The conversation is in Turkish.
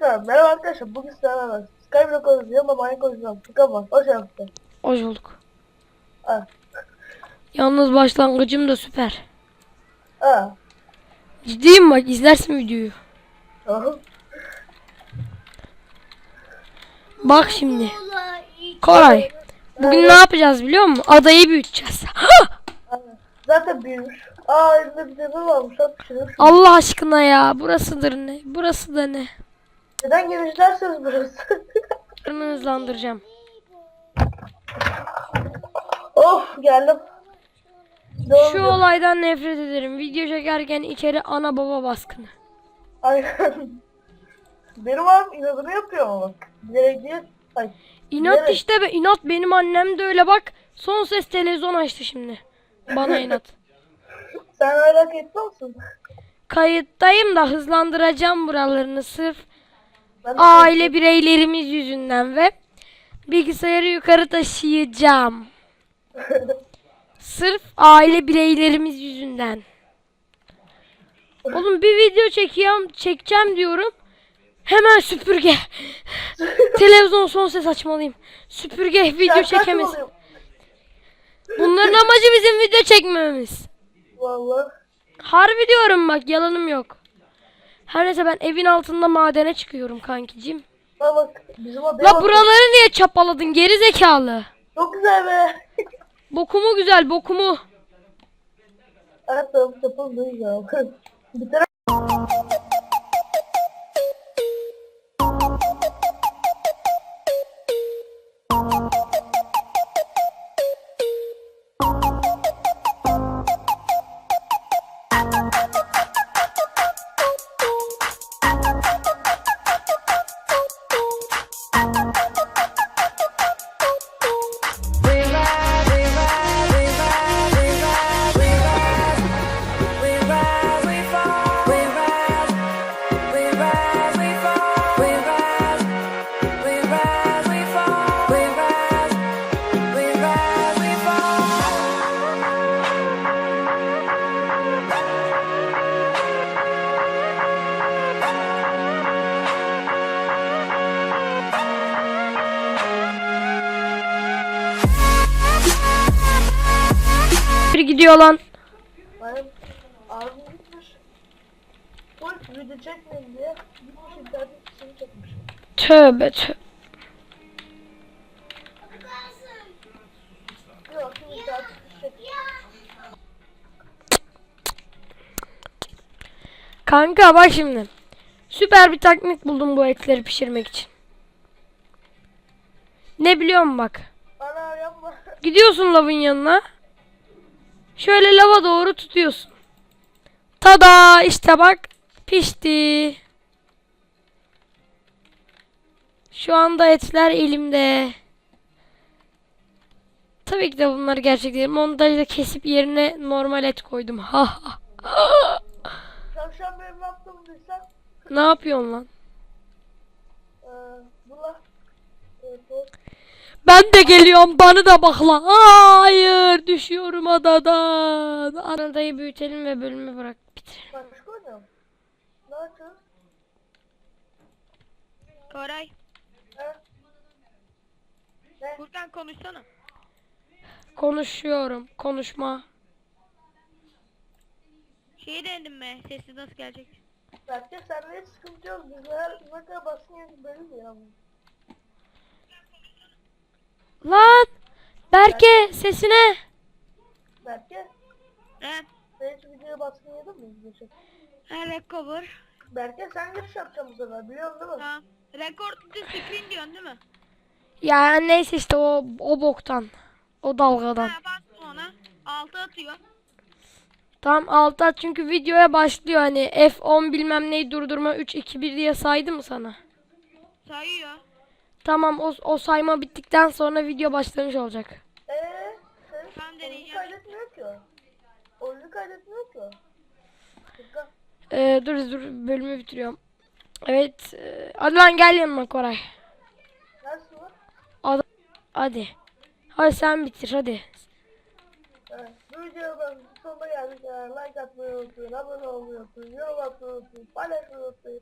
Merhaba arkadaşlar. Bugün sizlerle beraber Skyblock oynuyoruz. Yanımda manyak oynuyoruz. Furkan var. Hoş geldin. Hoş bulduk. Ha. Yalnız başlangıcım da süper. Ha. Ciddiyim bak izlersin videoyu. Tamam. Bak şimdi. Koray. Bugün ne yapacağız biliyor musun? Adayı büyüteceğiz. Zaten büyümüş. Aa elimde bir demir varmış. Şunu. Allah aşkına ya. Burasıdır ne? Burası da ne? Neden geniş derseniz burası. Bunu hızlandıracağım. of geldim. Devam Şu olaydan nefret ederim. Video çekerken içeri ana baba baskını. Aynen. Benim abim inadını yapıyor ama bak. Bilerek değil. Ay. İnat Evet. işte be. inat benim annem de öyle bak. Son ses televizyon açtı şimdi. Bana inat. Sen merak etme misin? Kayıttayım da hızlandıracağım buralarını sırf Aile bireylerimiz yüzünden ve bilgisayarı yukarı taşıyacağım. Sırf aile bireylerimiz yüzünden. Oğlum bir video çekeceğim, çekeceğim diyorum. Hemen süpürge. Televizyon son ses açmalıyım. Süpürge video çekemez. Bunların amacı bizim video çekmememiz. Vallahi. Harbi diyorum bak yalanım yok. Her neyse ben evin altında madene çıkıyorum kankicim. Ha bak. Bizim adaya La bak. buraları niye çapaladın geri zekalı? Çok güzel be. Bokumu güzel bokumu. Evet tamam değil ya. Bir tane Bir gidiyor lan. benim abim gitmiş. Full video çekmeyin diye gitmiş internet sitesini çekmiş. Tövbe tövbe. Yok şimdi. Kanka bak şimdi. Süper bir teknik buldum bu etleri pişirmek için. Ne biliyor musun bak. Ana yapma. Gidiyorsun lavın yanına. Şöyle lava doğru tutuyorsun. Tada işte bak pişti. Şu anda etler elimde. Tabii ki de bunlar gerçek değil. Montajda kesip yerine normal et koydum. Ha ha. Tavşan benim yaptığımı bilsen. Ne yapıyorsun lan? Eee bula. Evet, bu. Ben de geliyorum bana da bak lan. Hayır düşüyorum adadan. Adayı büyütelim ve bölümü bırak bitirelim. Koray? Furkan konuşsana. Konuşuyorum. Konuşma. Şeyi denedim mi? Sesi nasıl gelecek? Belki sende hiç sıkıntı yok. Biz her ne kadar baskın yedik belli ya. Lan! Berke sesine. Belki He? sen hiç videoya baskın yedin mi? Ha, recover. Belki sen giriş yapacaksın bu sefer biliyorsun değil mi? Tamam. Record to screen diyorsun değil mi? Ya neyse işte o o boktan. O dalgadan. Ha bastım ona. Altı atıyor. Tam altta çünkü videoya başlıyor hani F10 bilmem neyi durdurma 3 2 1 diye saydı mı sana? Sayıyor. Tamam o, o sayma bittikten sonra video başlamış olacak. Eee? Ben kaydetmiyor ki o. Oyunu kaydetmiyor ki Ee, dur dur bölümü bitiriyorum. Evet. e, hadi lan gel yanıma Koray. Neresi var? Hadi. Hadi. Sen bitir hadi. Evet. Bu videodan sonuna geldik. Like atmayı unutmayın, abone olmayı unutmayın, yorum atmayı unutmayın, paylaşmayı unutmayın.